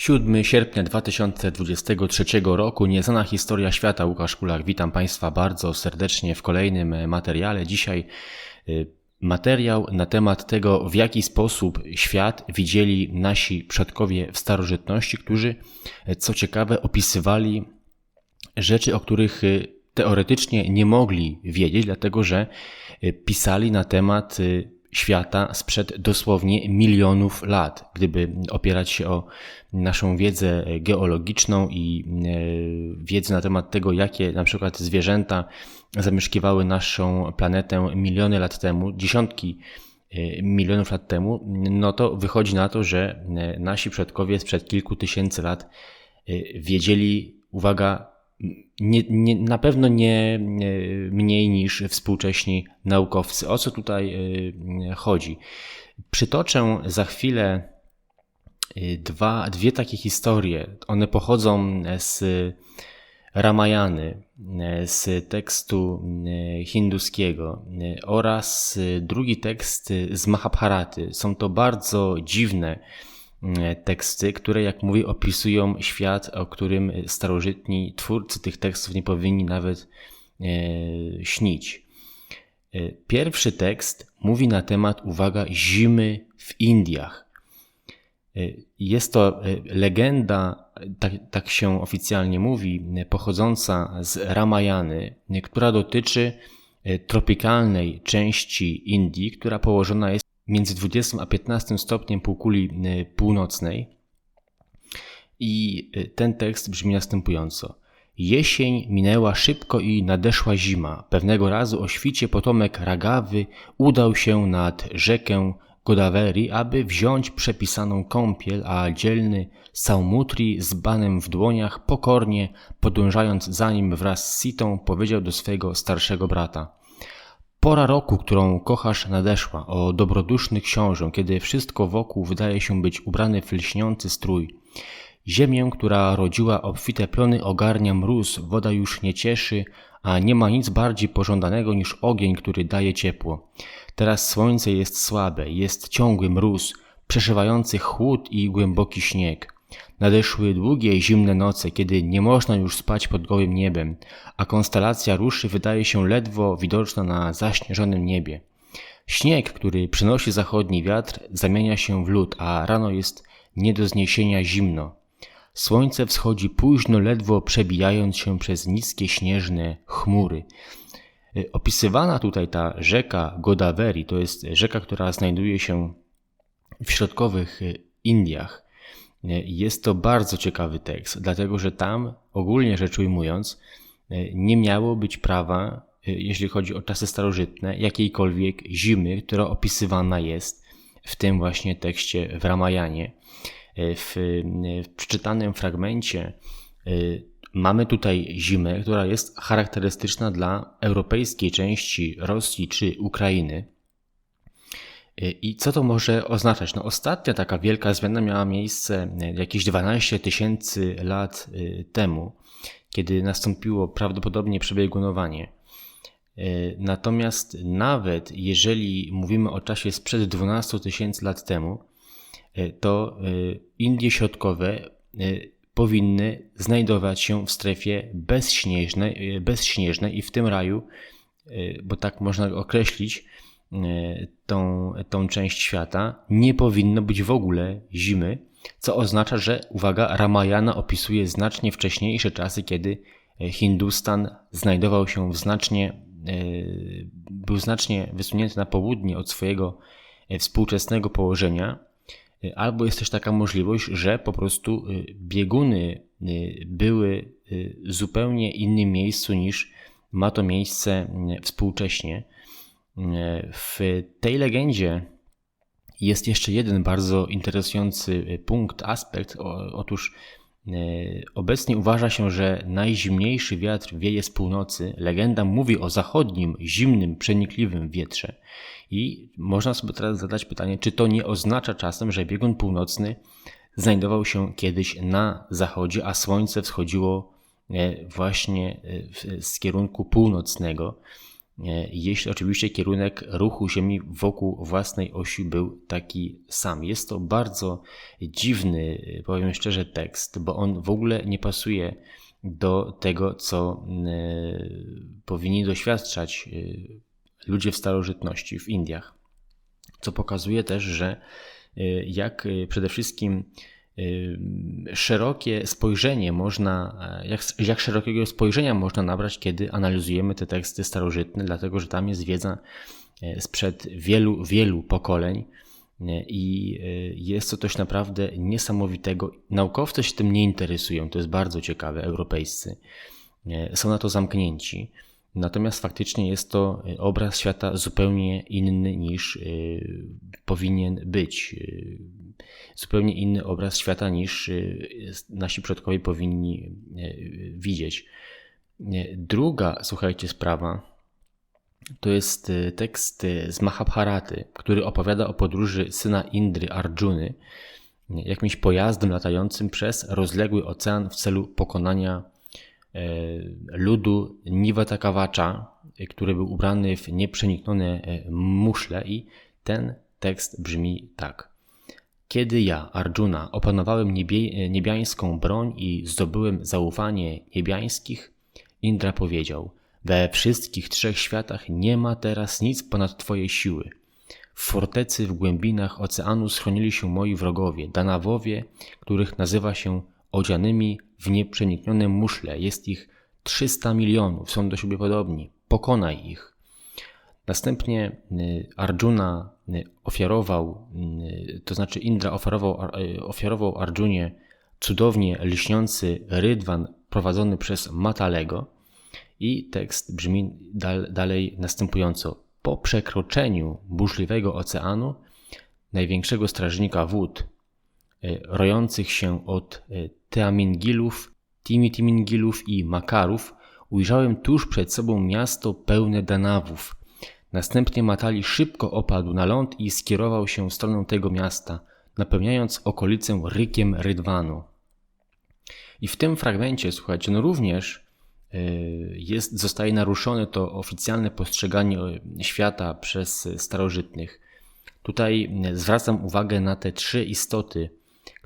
7 sierpnia 2023 roku, nieznana historia świata. Łukasz Kulak, witam Państwa bardzo serdecznie w kolejnym materiale. Dzisiaj y, materiał na temat tego, w jaki sposób świat widzieli nasi przodkowie w starożytności, którzy, co ciekawe, opisywali rzeczy, o których y, teoretycznie nie mogli wiedzieć, dlatego że y, pisali na temat świata sprzed dosłownie milionów lat. Gdyby opierać się o naszą wiedzę geologiczną i e, wiedzę na temat tego, jakie na przykład zwierzęta zamieszkiwały naszą planetę miliony lat temu, dziesiątki e, milionów lat temu, no to wychodzi na to, że e, nasi przodkowie sprzed kilku tysięcy lat wiedzieli, uwaga, nie, nie, na pewno nie mniej niż współcześni naukowcy. O co tutaj y, chodzi? Przytoczę za chwilę y, dwa, dwie takie historie. One pochodzą z Ramayany, z tekstu hinduskiego oraz drugi tekst z Mahabharaty. Są to bardzo dziwne E, teksty, które, jak mówię, opisują świat, o którym starożytni twórcy tych tekstów nie powinni nawet e, śnić. E, pierwszy tekst mówi na temat, uwaga, zimy w Indiach. Jest to legenda, tak, tak, się oficjalnie mówi, pochodząca z Ramayany, która dotyczy tropikalnej części Indii, która położona jest między 20 a 15 stopniem półkuli y, północnej. I y, ten tekst brzmi następująco. Jesień minęła szybko i nadeszła zima. Pewnego razu o świcie potomek Ragawy udał się nad rzekę Godaweri, aby wziąć przepisaną kąpiel, a dzielny Saumutri z banem w dłoniach pokornie podążając za nim wraz z Sitą powiedział do swego starszego brata – Pora roku, którą kochasz, nadeszła, o dobroduszny książę, kiedy wszystko wokół wydaje się być ubrane w lśniący strój. Ziemię, która rodziła obfite plony, ogarnia mróz, woda już nie cieszy, a nie ma nic bardziej pożądanego niż ogień, który daje ciepło. Teraz słońce jest słabe, jest ciągły mróz, przeszywający chłód i głęboki śnieg. Nadeszły długie, zimne noce, kiedy nie można już spać pod gołym niebem, a konstelacja ruszy wydaje się ledwo widoczna na zaśnieżonym niebie. Śnieg, który przynosi zachodni wiatr, zamienia się w lód, a rano jest nie do zniesienia zimno. Słońce wschodzi późno, ledwo przebijając się przez niskie śnieżne chmury. Y, opisywana tutaj ta rzeka Godavery, to jest rzeka, która znajduje się w środkowych y, Indiach. Jest to bardzo ciekawy tekst, dlatego że tam, ogólnie rzecz ujmując, nie miało być prawa, jeśli chodzi o czasy starożytne, jakiejkolwiek zimy, która opisywana jest w tym właśnie tekście w Ramayanie. W, w przeczytanym fragmencie mamy tutaj zimę, która jest charakterystyczna dla europejskiej części Rosji czy Ukrainy. I co to może oznaczać? No, ostatnia taka wielka zmiana miała miejsce e, jakieś 12 tysięcy lat e, temu, kiedy nastąpiło prawdopodobnie przebiegunowanie. E, natomiast nawet jeżeli mówimy o czasie sprzed 12 tysięcy lat temu, to Indie Środkowe powinny znajdować się w strefie bezśnieżnej, bezśnieżnej i w tym raju, bo tak można określić, E, tą, tą część świata, nie powinno być w ogóle zimy, co oznacza, że, uwaga, Ramayana opisuje znacznie wcześniejsze czasy, kiedy e, Hindustan znajdował się w znacznie, e, był znacznie wysunięty na południe od swojego współczesnego położenia, albo jest też taka możliwość, że po prostu bieguny były w zupełnie innym miejscu niż ma to miejsce współcześnie. W tej legendzie jest jeszcze jeden bardzo interesujący punkt, aspekt. Otóż e, obecnie uważa się, że najzimniejszy wiatr wieje z północy. Legenda mówi o zachodnim, zimnym, przenikliwym wietrze. I można sobie teraz zadać pytanie, czy to nie oznacza czasem, że biegun północny znajdował się kiedyś na zachodzie, a słońce wschodziło e, właśnie e, z kierunku północnego. Jeśli oczywiście kierunek ruchu Ziemi wokół własnej osi był taki sam. Jest to bardzo dziwny, powiem szczerze, tekst, bo on w ogóle nie pasuje do tego, co powinni doświadczać ludzie w starożytności w Indiach. Co pokazuje też, że jak przede wszystkim szerokie spojrzenie można, jak, jak szerokiego spojrzenia można nabrać, kiedy analizujemy te teksty starożytne, dlatego że tam jest wiedza e, sprzed wielu, wielu pokoleń e, i e, jest to coś naprawdę niesamowitego. Naukowcy się tym nie interesują, to jest bardzo ciekawe, europejscy. Są na to zamknięci. Natomiast faktycznie jest to obraz świata zupełnie inny niż powinien być zupełnie inny obraz świata niż nasi przodkowie powinni widzieć. Druga, słuchajcie, sprawa to jest tekst z Mahabharaty, który opowiada o podróży syna Indry Arjuny jakimś pojazdem latającym przez rozległy ocean w celu pokonania e, ludu Nivatakavacza, który był ubrany w nieprzeniknione e, muszle i ten tekst brzmi tak. Kiedy ja, Arjuna, opanowałem niebie, niebiańską broń i zdobyłem zaufanie niebiańskich, Indra powiedział: We wszystkich trzech światach nie ma teraz nic ponad Twoje siły. W fortecy w głębinach oceanu schronili się moi wrogowie, Danawowie, których nazywa się odzianymi w nieprzeniknione muszle. Jest ich 300 milionów, są do siebie podobni. Pokonaj ich. Następnie y, Arjuna y, ofiarował, y, to znaczy Indra ofiarował, ofiarował Arjunie cudownie lśniący rydwan prowadzony przez Matalego i tekst brzmi dalej następująco. Po przekroczeniu burzliwego oceanu, największego strażnika wód, rojących się od Teamingilów, Timitimingilów i Makarów, ujrzałem tuż przed sobą miasto pełne danawów – Następnie Matali szybko opadł na ląd i skierował się w stronę tego miasta, napełniając okolicę rykiem rydwanu. I w tym fragmencie, słuchajcie, no również e, jest, zostaje naruszone to oficjalne postrzeganie e, świata przez starożytnych. Tutaj e, zwracam uwagę na te trzy istoty,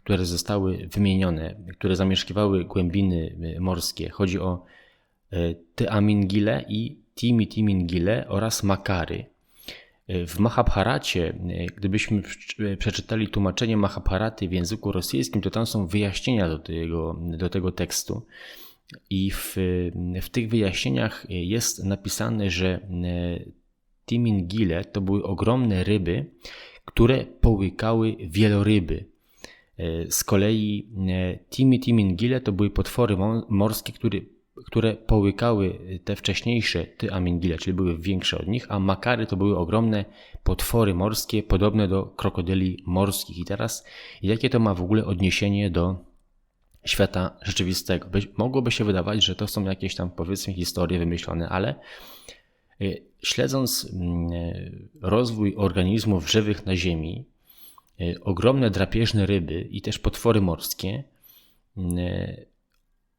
które zostały wymienione, które zamieszkiwały głębiny morskie. Chodzi o Teamingile i Timi Timingile oraz Makary. W Mahabharacie, gdybyśmy przeczytali tłumaczenie Mahabharaty w języku rosyjskim, to tam są wyjaśnienia do tego, do tego tekstu. I w, w tych wyjaśnieniach jest napisane, że Timingile to były ogromne ryby, które połykały wieloryby. Z kolei Timi Timingile to były potwory morskie, które które połykały te wcześniejsze tyamingile, czyli były większe od nich, a makary to były ogromne potwory morskie, podobne do krokodyli morskich. I teraz, jakie to ma w ogóle odniesienie do świata rzeczywistego? Mogłoby się wydawać, że to są jakieś tam, powiedzmy, historie wymyślone, ale śledząc mm, rozwój organizmów żywych na Ziemi, ogromne drapieżne ryby i też potwory morskie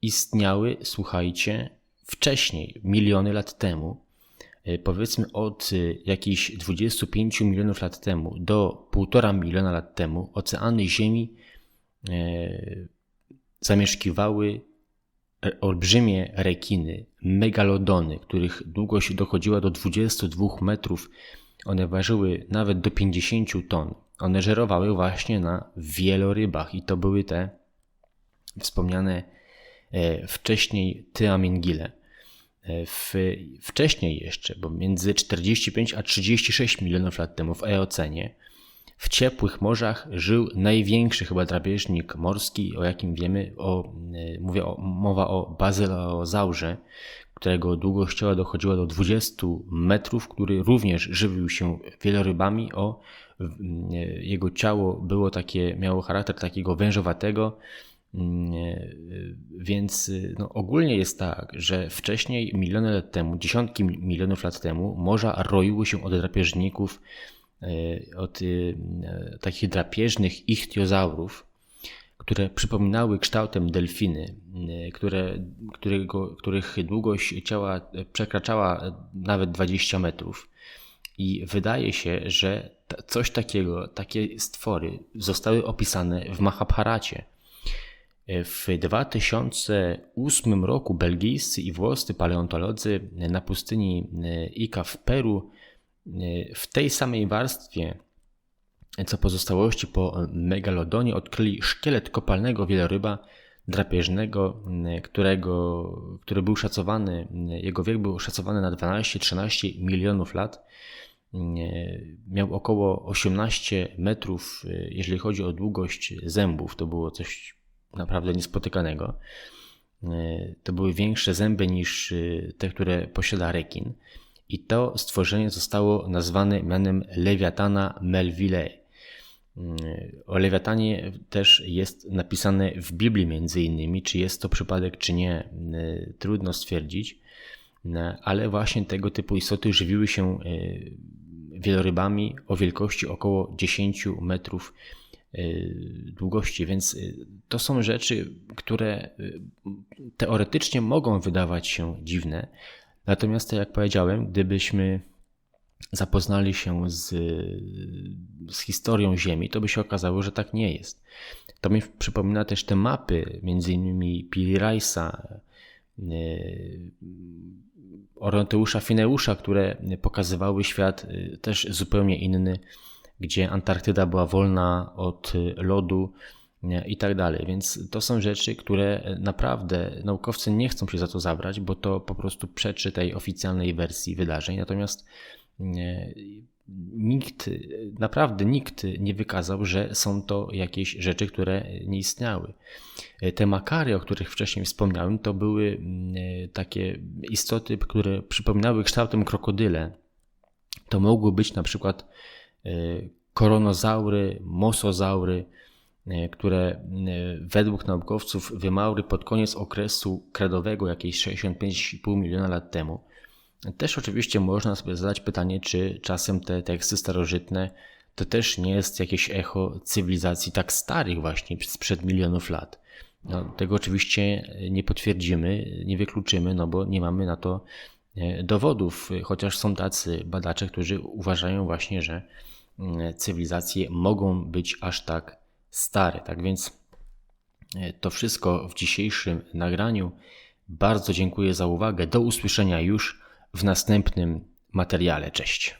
istniały, słuchajcie, wcześniej, miliony lat temu, e, powiedzmy od e, jakichś 25 milionów lat temu do 1,5 miliona lat temu, oceany Ziemi e, zamieszkiwały olbrzymie rekiny, megalodony, których długość dochodziła do 22 metrów. One ważyły nawet do 50 ton. One żerowały właśnie na wielorybach i to były te wspomniane E, wcześniej Tyamingile. E, w, wcześniej jeszcze, bo między 45 a 36 milionów lat temu w Eocenie, w ciepłych morzach żył największy chyba drapieżnik morski, o jakim wiemy, o, e, mówię o, mowa o bazylozaurze, którego długość ciała dochodziła do 20 metrów, który również żywił się wielorybami. O, jego ciało było takie, miało charakter takiego wężowatego, Mm, więc no, ogólnie jest tak, że wcześniej, miliony lat temu, dziesiątki milionów lat temu, morza roiły się od drapieżników, e, od takich drapieżnych ichtiozaurów, które przypominały kształtem delfiny. które, którego, których długość ciała przekraczała nawet 20 metrów. I wydaje się, że coś takiego, takie stwory zostały opisane w Mahabharacie. W 2008 roku belgijscy i włoscy paleontolodzy na pustyni Ica w Peru w tej samej warstwie co pozostałości po megalodonie odkryli szkielet kopalnego wieloryba drapieżnego, którego, który był szacowany, jego wiek był szacowany na 12-13 milionów lat. Miał około 18 metrów, jeżeli chodzi o długość zębów. To było coś naprawdę niespotykanego. To były większe zęby niż te, które posiada rekin. I to stworzenie zostało nazwane mianem Lewiatana Melville. O Lewiatanie też jest napisane w Biblii między innymi, czy jest to przypadek, czy nie, trudno stwierdzić, ale właśnie tego typu istoty żywiły się wielorybami o wielkości około 10 metrów długości, więc to są rzeczy, które teoretycznie mogą wydawać się dziwne, natomiast tak jak powiedziałem, gdybyśmy zapoznali się z, z historią Ziemi, to by się okazało, że tak nie jest. To mi przypomina też te mapy, między innymi Pili Rice'a, e, Oronteusza Fineusza, które pokazywały świat e, też zupełnie inny, gdzie Antarktyda była wolna od lodu i tak dalej. Więc to są rzeczy, które naprawdę naukowcy nie chcą się za to zabrać, bo to po prostu przeczy tej oficjalnej wersji wydarzeń. Natomiast nikt, naprawdę nikt nie wykazał, że są to jakieś rzeczy, które nie istniały. Te makary, o których wcześniej wspomniałem, to były mm, takie istoty, które przypominały kształtem krokodyle. To mogły być na przykład e, koronozaury, mosozaury, e, które e, według naukowców wymarły pod koniec okresu kredowego, jakieś 65,5 miliona lat temu. Też oczywiście można sobie zadać pytanie, czy czasem te teksty starożytne to też nie jest jakieś echo cywilizacji tak starych właśnie sprzed milionów lat. No, tego oczywiście nie potwierdzimy, nie wykluczymy, no bo nie mamy na to e, dowodów, chociaż są tacy badacze, którzy uważają właśnie, że mm, cywilizacje mogą być aż tak stare. Tak więc e, to wszystko w dzisiejszym nagraniu. Bardzo dziękuję za uwagę. Do usłyszenia już w następnym materiale. Cześć.